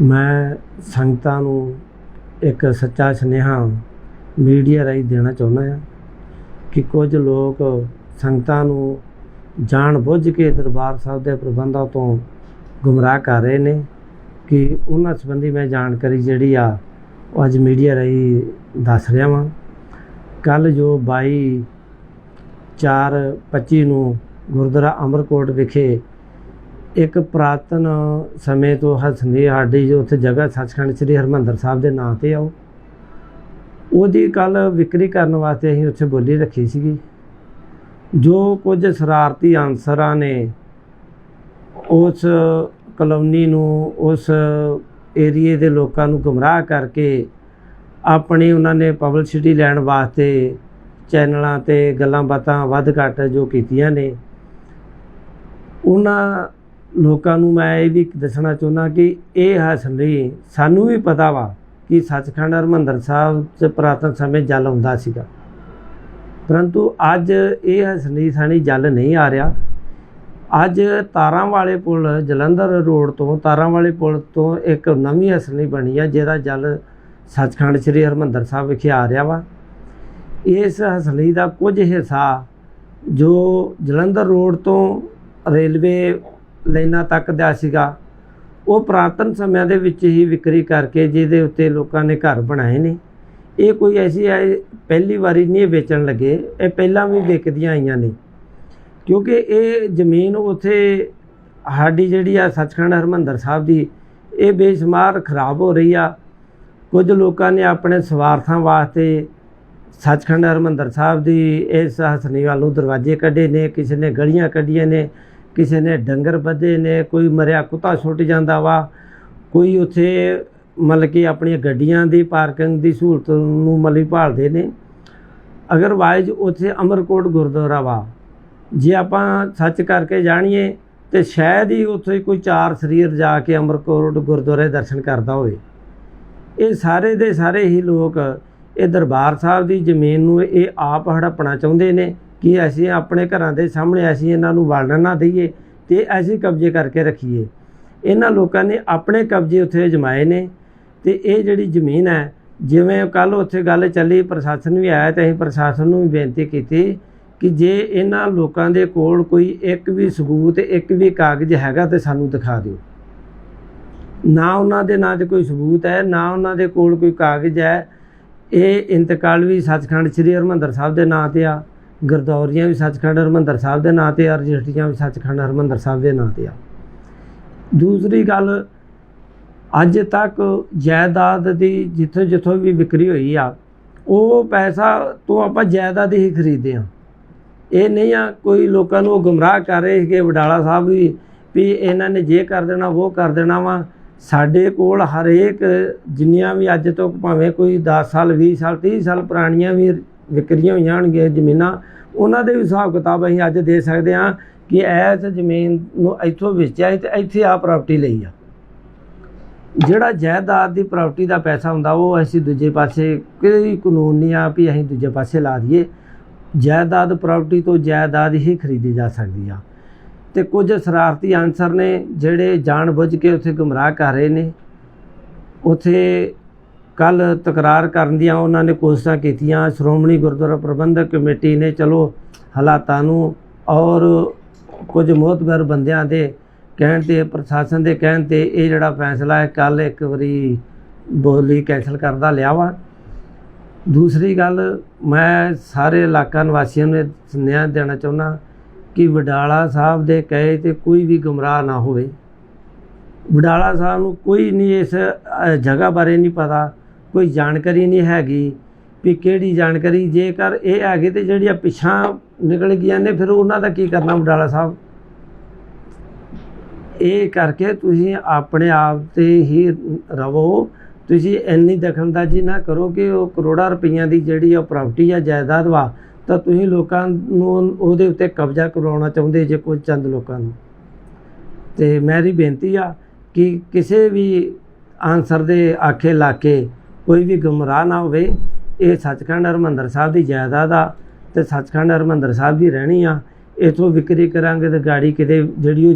ਮੈਂ ਸੰਗਤਾਂ ਨੂੰ ਇੱਕ ਸੱਚਾ ਸੁਨੇਹਾ ਮੀਡੀਆ ਰਾਹੀਂ ਦੇਣਾ ਚਾਹੁੰਦਾ ਹਾਂ ਕਿ ਕੁਝ ਲੋਕ ਸੰਗਤਾਂ ਨੂੰ ਜਾਣ ਬੁੱਝ ਕੇ ਦਰਬਾਰ ਸਾਹਿਬ ਦੇ ਪ੍ਰਬੰਧਾਂ ਤੋਂ ਗੁੰਮਰਾਹ ਕਰ ਰਹੇ ਨੇ ਕਿ ਉਹਨਾਂ ਸੰਬੰਧੀ ਮੈਂ ਜਾਣਕਾਰੀ ਜਿਹੜੀ ਆ ਉਹ ਅੱਜ ਮੀਡੀਆ ਰਾਹੀਂ ਦੱਸ ਰਿਹਾ ਵਾਂ। ਕੱਲ ਜੋ 22 4 25 ਨੂੰ ਗੁਰਦੁਆਰਾ ਅਮਰਕੋਟ ਵਿਖੇ ਇੱਕ ਪ੍ਰਾਤਨ ਸਮੇਂ ਤੋਂ ਹਸਨੀ ਸਾਡੀ ਜੋ ਉੱਥੇ ਜਗ੍ਹਾ ਸੱਚਖੰਡ ਸ੍ਰੀ ਹਰਮੰਦਰ ਸਾਹਿਬ ਦੇ ਨਾਂ ਤੇ ਆ ਉਹਦੀ ਕੱਲ ਵਿਕਰੀ ਕਰਨ ਵਾਸਤੇ ਅਸੀਂ ਉੱਥੇ ਬੋਲੀ ਰੱਖੀ ਸੀਗੀ। ਜੋ ਕੁਝ ਸ਼ਰਾਰਤੀ ਅਨਸਰਾਂ ਨੇ ਉਸ ਕਲੋਨੀ ਨੂੰ, ਉਸ ਏਰੀਏ ਦੇ ਲੋਕਾਂ ਨੂੰ ਗੁੰਮਰਾਹ ਕਰਕੇ ਆਪਣੀ ਉਹਨਾਂ ਨੇ ਪਬਲਿਸਿਟੀ ਲੈਣ ਵਾਸਤੇ ਚੈਨਲਾਂ ਤੇ ਗੱਲਾਂ ਬਾਤਾਂ ਵੱਧ ਘੱਟ ਜੋ ਕੀਤੀਆਂ ਨੇ, ਉਹਨਾਂ ਲੋਕਾਂ ਨੂੰ ਮੈਂ ਇਹ ਵੀ ਦੱਸਣਾ ਚਾਹੁੰਦਾ ਕਿ ਇਹ ਹਸਨੀ ਸਾਨੂੰ ਵੀ ਪਤਾ ਵਾ ਕਿ ਸੱਚਖੰਡ ਹਰਮੰਦਰ ਸਾਹਿਬ 'ਚ ਪੁਰਾਤਨ ਸਮੇਂ ਜਲ ਆਉਂਦਾ ਸੀਗਾ। ਪਰੰਤੂ ਅੱਜ ਇਹ ਹਸਨੀ ਸਾਨੀ ਜਲ ਨਹੀਂ ਆ ਰਿਹਾ। ਅੱਜ ਤਾਰਾਂ ਵਾਲੇ ਪੁਲ, ਜਲੰਧਰ ਰੋਡ ਤੋਂ ਤਾਰਾਂ ਵਾਲੇ ਪੁਲ ਤੋਂ ਇੱਕ ਨਵੀਂ ਹਸਨੀ ਬਣੀ ਆ, ਜਿਹਦਾ ਜਲ ਸੱਚਖੰਡ ਸ੍ਰੀ ਹਰਮੰਦਰ ਸਾਹਿਬ ਵਿਖੇ ਆ ਰਿਹਾ ਵਾ। ਇਸ ਹਸਨੀ ਦਾ ਕੁਝ ਹਿੱਸਾ ਜੋ ਜਲੰਧਰ ਰੋਡ ਤੋਂ ਰੇਲਵੇ ਲਾਈਨਾਂ ਤੱਕ ਦਾ ਸੀਗਾ। ਉਹ ਪੁਰਾਤਨ ਸਮਿਆਂ ਦੇ ਵਿੱਚ ਹੀ ਵਿਕਰੀ ਕਰਕੇ ਜਿਹਦੇ ਉੱਤੇ ਲੋਕਾਂ ਨੇ ਘਰ ਬਣਾਏ ਨੇ। ਇਹ ਕੋਈ ਐਸੀ ਹੈ ਪਹਿਲੀ ਵਾਰੀ ਨਹੀਂ ਇਹ ਵੇਚਣ ਲੱਗੇ। ਇਹ ਪਹਿਲਾਂ ਵੀ ਵਿਕਦੀਆਂ ਆਈਆਂ ਨੇ। ਕਿਉਂਕਿ ਇਹ ਜ਼ਮੀਨ ਉੱਥੇ ਸਾਡੀ ਜਿਹੜੀ ਆ ਸੱਚਖੰਡ ਹਰਮੰਦਰ ਸਾਹਿਬ ਦੀ, ਇਹ ਬੇਸ਼ਮਾਰ ਖਰਾਬ ਹੋ ਰਹੀ ਆ। ਕੁਝ ਲੋਕਾਂ ਨੇ ਆਪਣੇ ਸਵਾਰਥਾਂ ਵਾਸਤੇ ਸੱਚਖੰਡ ਹਰਮੰਦਰ ਸਾਹਿਬ ਦੀ ਇਸ ਹਸਨੀ ਵੱਲ ਨੂੰ ਦਰਵਾਜ਼ੇ ਕੱਢੇ ਨੇ, ਕਿਸੇ ਨੇ ਗਲੀਆਂ ਕੱਢੀਆਂ ਨੇ। ਕਿਸੇ ਨੇ ਡੰਗਰ ਬੱਧੇ ਨੇ, ਕੋਈ ਮਰਿਆ ਕੁੱਤਾ ਛੁੱਟ ਜਾਂਦਾ ਵਾ, ਕੋਈ ਉੱਥੇ ਮਤਲਬ ਕਿ ਆਪਣੀਆਂ ਗੱਡੀਆਂ ਦੀ ਪਾਰਕਿੰਗ ਦੀ ਸਹੂਲਤ ਨੂੰ ਮਤਲਬ ਭਾਲਦੇ ਨੇ। ਅਗਰਵਾਈਜ਼ ਉੱਥੇ ਅਮਰਕੋਟ ਗੁਰਦੁਆਰਾ ਵਾ। ਜੇ ਆਪਾਂ ਸੱਚ ਕਰਕੇ ਜਾਣੀਏ ਤੇ ਸ਼ਾਇਦ ਹੀ ਉੱਥੇ ਕੋਈ ਚਾਰ ਸਰੀਰ ਜਾ ਕੇ ਅਮਰਕੋਟ ਗੁਰਦੁਆਰੇ ਦਰਸ਼ਨ ਕਰਦਾ ਹੋਵੇ। ਇਹ ਸਾਰੇ ਦੇ ਸਾਰੇ ਹੀ ਲੋਕ ਇਹ ਦਰਬਾਰ ਸਾਹਿਬ ਦੀ ਜ਼ਮੀਨ ਨੂੰ ਇਹ ਆਪ ਹੜਪਣਾ ਚਾਹੁੰਦੇ ਨੇ। ਕਿ ਅਸੀਂ ਆਪਣੇ ਘਰਾਂ ਦੇ ਸਾਹਮਣੇ ਅਸੀਂ ਇਹਨਾਂ ਨੂੰ ਵਲਣ ਨਾ ਦਈਏ ਤੇ ਅਸੀਂ ਕਬਜ਼ੇ ਕਰਕੇ ਰੱਖੀਏ। ਇਹਨਾਂ ਲੋਕਾਂ ਨੇ ਆਪਣੇ ਕਬਜ਼ੇ ਉੱਥੇ ਜਮਾਏ ਨੇ ਤੇ ਇਹ ਜਿਹੜੀ ਜ਼ਮੀਨ ਹੈ, ਜਿਵੇਂ ਕੱਲ ਉੱਥੇ ਗੱਲ ਚੱਲੀ, ਪ੍ਰਸ਼ਾਸਨ ਵੀ ਆਇਆ ਤੇ ਅਸੀਂ ਪ੍ਰਸ਼ਾਸਨ ਨੂੰ ਵੀ ਬੇਨਤੀ ਕੀਤੀ ਕਿ ਜੇ ਇਹਨਾਂ ਲੋਕਾਂ ਦੇ ਕੋਲ ਕੋਈ ਇੱਕ ਵੀ ਸਬੂਤ, ਇੱਕ ਵੀ ਕਾਗਜ਼ ਹੈਗਾ ਤੇ ਸਾਨੂੰ ਦਿਖਾ ਦਿਓ। ਨਾ ਉਹਨਾਂ ਦੇ ਨਾਂ 'ਚ ਕੋਈ ਸਬੂਤ ਹੈ, ਨਾ ਉਹਨਾਂ ਦੇ ਕੋਲ ਕੋਈ ਕਾਗਜ਼ ਹੈ। ਇਹ ਇੰਤਕਾਲ ਵੀ ਸੱਚਖੰਡ ਸ੍ਰੀ ਹਰਮੰਦਰ ਸਾਹਿਬ ਦੇ ਨਾਂ ਤੇ ਆ। ਗਰਦੌਰੀਆਂ ਵੀ ਸੱਚਖੰਡ ਹਰਮੰਦਰ ਸਾਹਿਬ ਦੇ ਨਾਂ ਤੇ ਆ, ਰਜਿਸਟਰੀਆਂ ਵੀ ਸੱਚਖੰਡ ਹਰਮੰਦਰ ਸਾਹਿਬ ਦੇ ਨਾਂ ਤੇ ਆ। ਦੂਸਰੀ ਗੱਲ, ਅੱਜ ਤੱਕ ਜਾਇਦਾਦ ਦੀ ਜਿੱਥੋਂ ਜਿੱਥੋਂ ਵੀ ਵਿਕਰੀ ਹੋਈ ਆ, ਉਹ ਪੈਸਾ ਤੋਂ ਆਪਾਂ ਜਾਇਦਾਦ ਹੀ ਖਰੀਦੇ ਆ ਇਹ ਨਹੀਂ ਆ, ਕੋਈ ਲੋਕਾਂ ਨੂੰ ਉਹ ਗੁੰਮਰਾਹ ਕਰ ਰਹੇ ਕਿ ਵਡਾਲਾ ਸਾਹਿਬ ਵੀ ਵੀ ਇਹਨਾਂ ਨੇ ਜੇ ਕਰ ਦੇਣਾ, ਉਹ ਕਰ ਦੇਣਾ ਵਾ। ਸਾਡੇ ਕੋਲ ਹਰੇਕ ਜਿੰਨੀਆਂ ਵੀ ਅੱਜ ਤੋਂ ਭਾਵੇਂ ਕੋਈ 10 ਸਾਲ 20 ਸਾਲ 30 ਸਾਲ ਪੁਰਾਣੀਆਂ ਵੀ ਵਿਕਰੀਆਂ ਹੋਈਆਂ ਹੋਣਗੀਆਂ ਜ਼ਮੀਨਾਂ, ਉਹਨਾਂ ਦੇ ਵੀ ਹਿਸਾਬ ਕਿਤਾਬ ਅਸੀਂ ਅੱਜ ਦੇ ਸਕਦੇ ਹਾਂ ਕਿ ਇਸ ਜ਼ਮੀਨ ਨੂੰ ਇੱਥੋਂ ਵੇਚਿਆ ਸੀ ਤੇ ਇੱਥੇ ਆ ਪ੍ਰਾਪਰਟੀ ਲਈ ਆ। ਜਿਹੜਾ ਜਾਇਦਾਦ ਦੀ ਪ੍ਰਾਪਰਟੀ ਦਾ ਪੈਸਾ ਹੁੰਦਾ, ਉਹ ਅਸੀਂ ਦੂਜੇ ਪਾਸੇ ਕੋਈ ਕਾਨੂੰਨ ਨਹੀਂ ਆ ਵੀ ਅਸੀਂ ਦੂਜੇ ਪਾਸੇ ਲਾ ਦਈਏ। ਜਾਇਦਾਦ ਪ੍ਰਾਪਰਟੀ ਤੋਂ ਜਾਇਦਾਦ ਹੀ ਖਰੀਦੀ ਜਾ ਸਕਦੀ ਆ। ਤੇ ਕੁਝ ਸ਼ਰਾਰਤੀ ਅਨਸਰ ਨੇ ਜਿਹੜੇ ਜਾਣ ਬੁੱਝ ਕੇ ਉੱਥੇ ਗੁੰਮਰਾਹ ਕਰ ਰਹੇ ਨੇ, ਉੱਥੇ ਕੱਲ ਤਕਰਾਰ ਕਰਨ ਦੀਆਂ ਉਹਨਾਂ ਨੇ ਕੋਸ਼ਿਸ਼ਾਂ ਕੀਤੀਆਂ, ਸ਼੍ਰੋਮਣੀ ਗੁਰਦੁਆਰਾ ਪ੍ਰਬੰਧਕ ਕਮੇਟੀ ਨੇ ਚਲੋ ਹਾਲਾਤਾਂ ਨੂੰ ਔਰ ਕੁਝ ਮੋਹਤਬਰ ਬੰਦਿਆਂ ਦੇ ਕਹਿਣ ਤੇ, ਪ੍ਰਸ਼ਾਸਨ ਦੇ ਕਹਿਣ ਤੇ ਇਹ ਜਿਹੜਾ ਫੈਸਲਾ ਹੈ, ਕੱਲ ਇੱਕ ਵਾਰੀ ਬੋਲੀ ਕੈਂਸਲ ਕਰਦਾ ਲਿਆ ਵਾ। ਦੂਸਰੀ ਗੱਲ, ਮੈਂ ਸਾਰੇ ਇਲਾਕਾ ਨਿਵਾਸੀਆਂ ਨੂੰ ਇਹ ਸੁਨੇਹਾ ਦੇਣਾ ਚਾਹੁੰਦਾ ਕਿ ਵਡਾਲਾ ਸਾਹਿਬ ਦੇ ਕਹੇ ਤੇ ਕੋਈ ਵੀ ਗੁੰਮਰਾਹ ਨਾ ਹੋਵੇ। ਵਡਾਲਾ ਸਾਹਿਬ ਨੂੰ ਕੋਈ ਨਹੀਂ ਇਸ ਜਗ੍ਹਾ ਬਾਰੇ ਨਹੀਂ ਪਤਾ। ਕੋਈ ਜਾਣਕਾਰੀ ਨਹੀਂ ਹੈਗੀ ਵੀ ਕਿਹੜੀ ਜਾਣਕਾਰੀ, ਜੇਕਰ ਇਹ ਹੈਗੇ ਤੇ ਜਿਹੜੀਆਂ ਪਿਛਾਂ ਨਿਕਲ ਗਈਆਂ ਨੇ, ਫਿਰ ਉਹਨਾਂ ਦਾ ਕੀ ਕਰਨਾ ਵਡਾਲਾ ਸਾਹਿਬ? ਇਹ ਕਰਕੇ ਤੁਸੀਂ ਆਪਣੇ ਆਪ ਤੇ ਹੀ ਰਵੋ। ਤੁਸੀਂ ਇੰਨੀ ਦਖਲਅੰਦਾਜ਼ੀ ਨਾ ਕਰੋ ਕਿ ਉਹ ਕਰੋੜਾਂ ਰੁਪਈਆਂ ਦੀ ਜਿਹੜੀ ਉਹ ਪ੍ਰਾਪਰਟੀ ਆ, ਜਾਇਦਾਦ ਵਾ, ਤਾਂ ਤੁਸੀਂ ਲੋਕਾਂ ਨੂੰ ਉਹਦੇ ਉੱਤੇ ਕਬਜ਼ਾ ਕਰਵਾਉਣਾ ਚਾਹੁੰਦੇ ਜੇ ਕੋਈ ਚੰਦ ਲੋਕਾਂ ਨੂੰ। ਤੇ ਮੇਰੀ ਬੇਨਤੀ ਆ ਕਿ ਕਿਸੇ ਵੀ ਆਨਸਰ ਦੇ ਆਖੇ ਲਾ ਕੇ ਕੋਈ ਵੀ ਗੁੰਮਰਾਹ ਨਾ ਹੋਵੇ, ਇਹ ਸੱਚਖੰਡ ਹਰਮੰਦਰ ਸਾਹਿਬ ਦੀ ਜਾਇਦਾਦ ਆ ਤੇ ਸੱਚਖੰਡ ਹਰਮੰਦਰ ਸਾਹਿਬ ਦੀ ਰਹਿਣੀ ਆ। ਇਥੋਂ ਵਿਕਰੀ ਕਰਾਂਗੇ ਤੇ ਗਾੜੀ ਕਿਤੇ ਜਿਹੜੀ ਉਹ